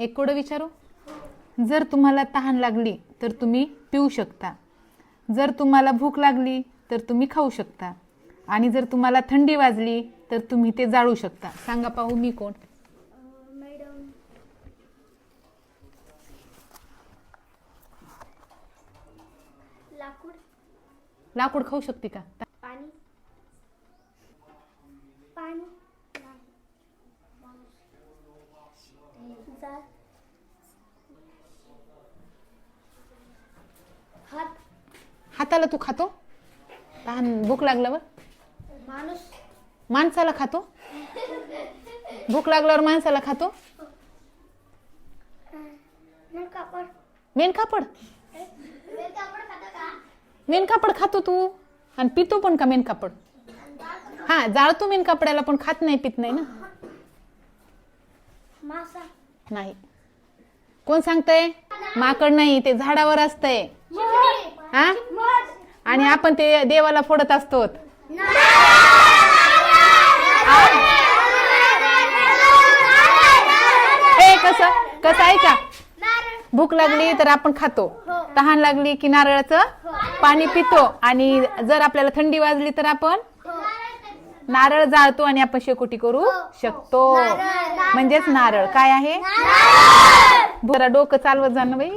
एक कोडं विचारू? जर तुम्हाला तहान लागली तर तुम्ही पिऊ शकता. जर तुम्हाला भूक लागली तर तुम्ही खाऊ शकता. आणि जर तुम्हाला थंडी वाजली तर तुम्ही ते जाळू शकता. सांगा पाहू मी कोण. लाकूड. लाकूड खाऊ शकते का पाणी पाणी जाळ हात हाताला तू खातो? तहान भूक लागल्यावर? माणूस. माणसाला खातो? भूक लागल्यावर माणसाला खातो? कापड. मेन कापड? कापड खाता का? मेन कापड खातो तू. आणि पितो पण का मेन कापड? हा जाळतो मेन कापडाला पण खात नाही पित नाही ना? मासा. नाही. कोण सांगतंय? माकड नाही ते झाडावर असतंय. हा? आपण ते देवाला फोडत असतो हे कसं? कसं आहे का? भूक लागली तर आपण खातो. तहान लागली की नारळाचं पाणी पितो आणि जर आपल्याला थंडी वाजली तर आपण नारळ जाळतो आणि आपण शेकोटी करू शकतो. म्हणजेच नारळ. काय आहे? जरा डोकं चालवत जाणं बाई.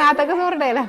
आता कसं ओरडायला?